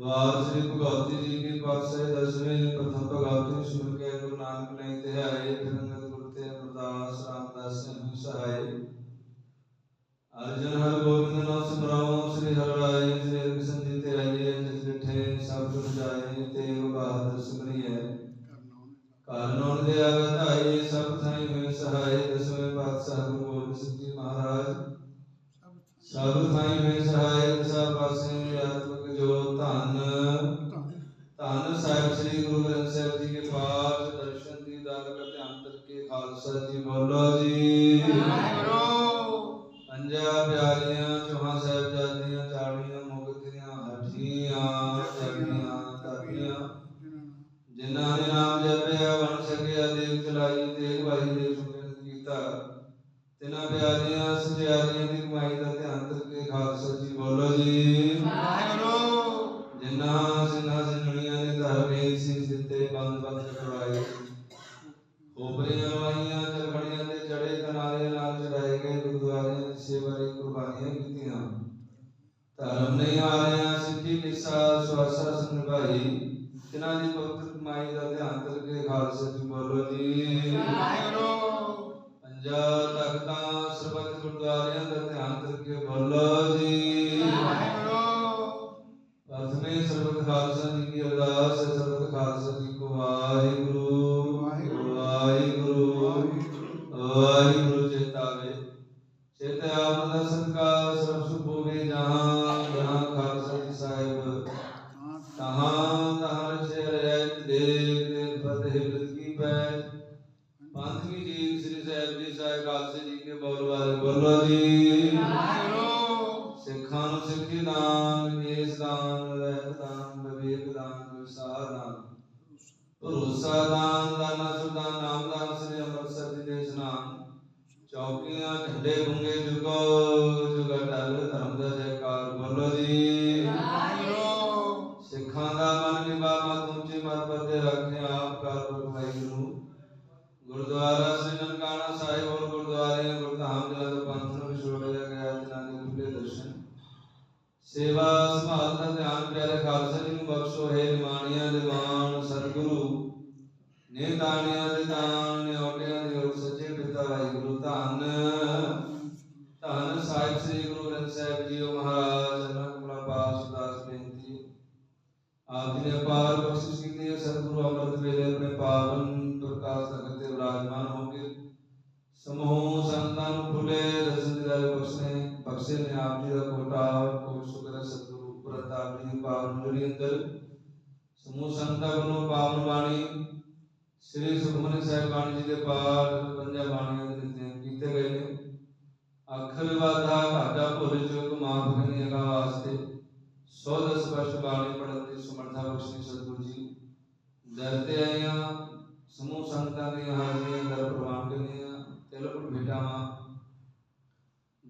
ਵਾਰ ਸ੍ਰੀ ਭਗਵਤੀ ਜੀ ਕੀ ਪਾਸੇ ਦਸਵੇਂ ਪ੍ਰਥਮ ਭਗਵਤੀ ਸੁਣ ਕੇ ਗੁਰੂ ਨਾਨਕ ਨੇ ਧਿਆਏ ਫਿਰ ਅੰਗਦ ਗੁਰ ਤੇ ਅਮਰਦਾਸ ਰਾਮਦਾਸ ਜੀ ਸਹਾਇ ਅਰਜਨ ਹਰ ਗੋਬਿੰਦ ਨਾਮ ਸਿਮਰਾਓ ਸ੍ਰੀ ਹਰਿ ਰਾਏ ਸ੍ਰੀ ਹਰਿ ਕ੍ਰਿਸ਼ਨ ਜੀ ਤੇ ਆਈਏ ਜਿਸ ਡਿਠੇ ਸਭ ਸੁਖ ਜਾਏ ਤੇ ਉਹ ਬਹਾਦਰ ਸਿਮਰਿਐ ਕਾਰਨ ਦੇ ਆਗਤ ਆਏ ਸਭ ਥਾਈ ਹੋਏ ਸਹਾਇ ਦਸਵੇਂ ਪਾਤਸ਼ਾਹ ਗੁਰੂ ਗੋਬਿੰਦ ਸਿੰਘ ਜੀ ਮਹਾਰਾਜ ਸਭ ਥਾਈ ਹੋਏ ਸਹਾਇ ਦਸਾ ਪਾਸੇ ਆਤਮਿਕ ਜੀ ਪੰਜਾ ਪਿਆਰੀਆਂ ਚੋਹਾਂ ਸਾਹਿਬ ਜਾਦੀਆਂ ਚਾੜੀਆਂ ਮੁਕਤੀਆਂ ਹਠੀਆਂ ਜਗੀਆਂ ਤਾਪੀਆਂ ਜਿਨ੍ਹਾਂ ਨੇ ਨਾਮ ਜਪਿਆ ਬਣ ਸਕਿਆ ਦੇਖ ਚਲਾਈ ਦੇਖ ਭਾਈ ਦੇ ਸੁਮਰਨ ਕੀਤਾ ਤਿਨਾਂ ਪਿਆਰੀਆਂ ਸਜਿਆਰੀਆਂ ਦੀ ਕਮਾਈ ਦਾ ਧਿਆਨ ਕਰਕੇ ਖਾਲਸਾ ਜੀ ਬੋਲੋ ਜੀ ਜਿਨ੍ਹਾਂ ਸਿੰਘਾਂ ਸਿੰਘਣੀਆਂ ਨੇ ਧਰਮੇ ਸੀ ਦਿੱਤੇ ਬੰਦ ਬੰਦ ਕਰਵਾਏ ਖੋਪਰੀਆਂ ਲਵਾਈਆਂ ਸੰਭਾਈ ਜਿਨ੍ਹਾਂ ਦੀ ਪਵਿੱਤਰ ਕਮਾਈ ਦਾ ਧਿਆਨ ਕਰਕੇ ਖਾਲਸਾ ਜੀ ਬੋਲੋ ਜੀ। ਪੰਜਾ ਤਖਤਾਂ ਸਰਬੱਤ ਗੁਰਦੁਆਰਿਆਂ ਦਾ ਧਿਆਨ ਕਰਕੇ ਬੋਲੋ ਜੀ। ਪ੍ਰਥਮੇ ਸਰਬੱਤ ਖਾਲਸਾ ਜੀ ਕੀ ਅਰਦਾਸ ਹੈ ਸਰਬੱਤ ਖਾਲਸਾ ਜੀ ਕੋ ਵਾਹਿਗੁਰੂ। ਵਾਹਿਗੁਰੂ। ਵਾਹਿਗੁਰੂ। ਚੇਤਾਵੇ ਚੇਤੇ ਆਪ ਦਾ ਸਤਕਾਰ ਸਰਬ ਜਹਾਂ ਜਹਾਂ ਬੋਲ ਜੀ ਸਿੱਖਾਂ ਨੂੰ ਸਿੱਖੀ ਦਾਨ ਵੇਸ ਦਾਨ ਰਹਿਤ ਦਾਨ ਵਿਵੇਕ ਦਾਨ ਵਿਸਾਰ ਦਾਨ। ਭਰੋਸਾ ਦਾਨ ਦਾਨਾ ਸੁਦਾਨ ਨਾਮ ਦਾਨ ਸ੍ਰੀ ਅੰਮ੍ਰਿਤਸਰ ਜੀ ਦੇ ਨਾਮ। ਚੌਕੀਆਂ ਝੰਡੇ ਗੁੰਗੇ ਜੁਗੋ ਜੁਗ ਅਟਲ ਧਰਮ ਦਾ ਜੈਕਾਰ ਬੋਲੋ ਜੀ। ਸਿੱਖਾਂ ਦਾ ਮਨ ਨਿਭਾ ਮਤ ਉੱਚੇ ਮਤ ਪਤੇ ਰੱਖੇ ਆਪ ਕਰ ਵਾਹਿਗੁਰੂ ਗੁਰਦੁਆਰਾ ਸ੍ਰੀ ਨਨਕਾਣਾ ਸਾਹਿਬ ਔਰ ਗੁਰਦੁਆਰੇ ਸੇਵਾ ਸੰਭਾਲ ਦਾ ਧਿਆਨ ਪਿਆਰੇ ਖਾਲਸਾ ਜੀ ਨੂੰ ਬਖਸ਼ੋ, ਹੈ ਨਿਮਾਣੀਆਂ ਦੇ ਮਾਣ ਸਤਿਗੁਰੂ। ਨੇ ਦਾਣਿਆਂ ਦੇ ਦਾਨ ਨੇ ਓਟਿਆਂ ਦੇ ਉਹ ਸੱਚੇ ਪਿਤਾ ਵਾਹਿਗੁਰੂ, ਧੰਨ। ਧੰਨ ਸਾਹਿਬ ਸ੍ਰੀ ਗੁਰੂ ਗ੍ਰੰਥ ਸਾਹਿਬ ਜੀ ਮਹਾਰਾਜ ਜਨਾਂ ਪਾਸ ਦਾਸ ਬੇਨਤੀ ਆਪ ਜੀ ਨੇ ਅਪਾਰ ਬਖਸ਼ਿਸ਼ ਕੀਤੀ ਹੈ, ਸਤਿਗੁਰੂ ਅੰਮ੍ਰਿਤ ਵੇਲੇ ਆਪਣੇ ਪਾਵਨ ਪ੍ਰਕਾਸ਼ ਤਖਤ ਤੇ ਵਿਰਾਜਮਾਨ ਹੋ ਕੇ ਸਮੂਹ ਸੰਤਾਂ ਨੂੰ ਖੁੱਲੇ ਦਰਸ਼ਨ ਦਿਦਾਰੇ ਬਖਸ਼ਨੇ ਬਖਸ਼ੇ ਨੇ ਆਪ ਜੀ ਦਾ ਕੋਟਾ ਕੋ ਸ਼ੁਕਰ ਸਤਿਗੁਰੂ, ਪ੍ਰਤਾਪ ਜੀ ਦੀ ਪਾਵਨ ਜੁੜੀ ਅੰਦਰ ਸਮੂਹ ਸੰਗਤਾਂ ਵੱਲੋਂ ਪਾਵਨ ਬਾਣੀ, ਸ੍ਰੀ ਸੁਖਮਨੀ ਸਾਹਿਬ ਜੀ ਦੇ ਪਾਠ, ਪੰਜਾਂ ਬਾਣੀਆਂ ਦੇ ਦਿੱਤੇ ਕੀਤੇ ਗਏ ਨੇ। ਅੱਖਰ ਵਾਧਾ ਘਾਟਾ ਭੁੱਲ ਚੁੱਕ ਮਾਫ ਕਰਨੀ ਅਗਾ ਵਾਸਤੇ ਸੋਧ ਸਪਸ਼ਟ ਬਾਣੀ ਪੜਨ ਦੀ ਸਮਰੱਥਾ ਬਖਸ਼ੀ ਸਤਿਗੁਰੂ ਜੀ। ਦਰਤੇ ਆਈਆਂ, ਸਮੂਹ ਸੰਤਾਂ ਦੀਆਂ ਹਾਜ਼ਰੀਆਂ ਦਰ ਪ੍ਰਵਾਨ ਕਰਨੀਆਂ ਤਿਲਕ ਭੇਟਾਵਾਂ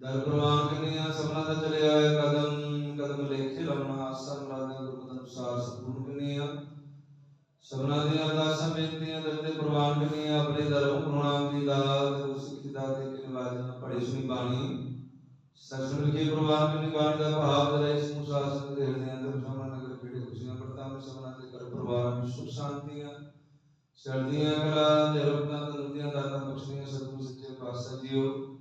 ਦਰ ਪ੍ਰਵਾਨ ਕਰਨੀਆਂ ਸਭਨਾ ਦਾ ਚਲਿਆ ਹੋਇਆ ਕਦਮ ਕਦਮ ਲੇਖੇ ਲਾਉਣਾ ਆਸਾ ਮੁਰਾਦਾਂ ਗੁਰਮਤਿ ਅਨੁਸਾਰ ਸੰਪੂਰਨ ਕਰਨੀਆਂ ਸਭਨਾ ਦੀਆਂ ਅਰਦਾਸਾਂ ਬੇਨਤੀਆਂ ਦਰ ਤੇ ਪ੍ਰਵਾਨ ਕਰਨੀਆਂ ਆਪਣੇ ਦਰੋਂ ਪ੍ਰਣਾਮ ਦੀ ਦਾਤ ਉਸ ਸਿੱਖੀ ਦਾਤ ਦੇ ਕੇ ਨਿਵਾਜਨ ਪੜੇ ਸੁਣੀ ਬਾਣੀ। ਸਤਿਗੁਰੂ ਕੀ ਪ੍ਰਵਾਨ ਕਰਨੀ ਬਾਣੀ ਦਾ ਭਾਵ ਦੇ ਸਮੂਹ ਸਾਸਨ ਦੇ ਹਿਰਦੇ ਅੰਦਰ ਸਭਨਾ ਨਗਰ ਖੇੜੇ ਖੁਸ਼ੀਆਂ ਵਰਤਾਂ ਸਭਨਾ ਦੇ ਘਰ ਪਰਿਵਾਰ ਵਿੱਚ ਸੁਖ ਸ਼ਾਂਤੀਆਂ ਸਰਦੀਆਂ ਕਲਾ ਤੇ ਰੋਗਾਂ ਤੋਂ ਦੁਨੀਆਂ ਦਾਤਾਂ ਬਖਸ਼ੀਆਂ ਸਤਿਗੁਰੂ ਸੱਚੇ ਪਾਤਸ਼ਾਹ ਜੀਓ।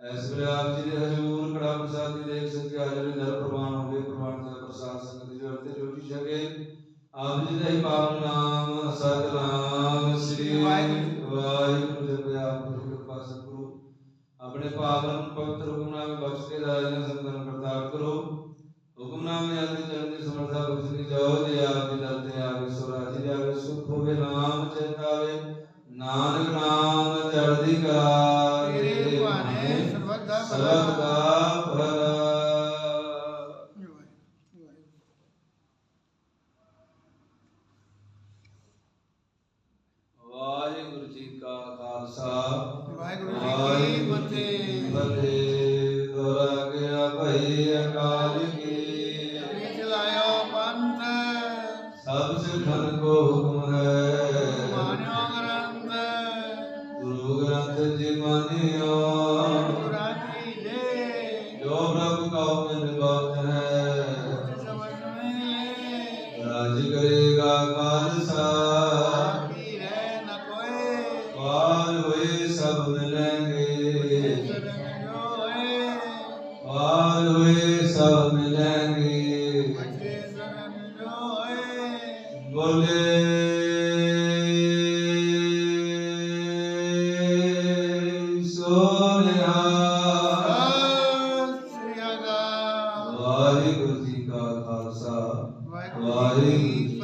ਐਸ ਵੇਲੇ ਆਪ ਜੀ ਦੇ ਹਜ਼ੂਰ ਕੜਾ ਪ੍ਰਸਾਦੀ ਦੇਖ ਸਕੇ ਹਾਜ਼ਰ ਨਰ ਪ੍ਰਵਾਨ ਹੋਵੇ ਪ੍ਰਵਾਨ ਦਾ ਪ੍ਰਸਾਦ ਸੰਗਤ ਜੀ ਵਰਤੇ ਜੋਤੀ ਛਕੇ ਆਪ ਜੀ ਦਾ ਹੀ ਪਾਵਨ ਨਾਮ, ਸਤਨਾਮ ਸ੍ਰੀ ਵਾਹਿਗੁਰੂ। ਵਾਹਿਗੁਰੂ ਜਪਿ ਆਪ ਜੀ ਕਿਰਪਾ ਸਤਿਗੁਰੂ ਆਪਣੇ ਪਾਵਨ ਪਵਿੱਤਰ ਹੁਕਮਨਾਮੇ ਬਖਸ਼ ਕੇ ਦਾਇਨਾ ਸੰਤਨ ਪ੍ਰਤਾਪ ਕਰੋ ਹੁਕਮਨਾਮੇ ਆਦਿ ਚਰਨ ਦੀ ਸਮਰਥਾ ਬਖਸ਼ਣੀ ਜਾਓ, ਜੇ ਆਪ ਦੀ ਦਰ ਤੇ ਆਵੇ ਸੁਰਾਜੀ ਜਾਵੇ, ਸੁਖ ਹੋਵੇ, ਨਾਮ ਚੇਤਾਵੇ ਨਾਨਕ ਨਾਮ ਚੜ੍ਹਦੀ ਕਲਾ ਫਤਿਹ ਦੁਆਰਾ ਗਿਆ ਭਈ ਅਕਾਲ ਕੀ। ਚਲਾਇਓ ਪੰਥ। ਸਭ ਸਿੱਖਨ ਕੋ ਹੁਕਮ ਹੈ ਮਾਨਿਓ ਗ੍ਰੰਥ। ਗੁਰੂ ਗ੍ਰੰਥ ਜੀ ਮਾਨਿਓ। ਹੈ ਬੋਲੇ ਸੋਨਿਆ ਸਤਿ ਸ੍ਰੀ ਅਕਾਲ ਵਾਹਿਗੁਰੂ ਜੀ ਕਾ ਖਾਲਸਾ ਵਾਹਿਗੁਰੂ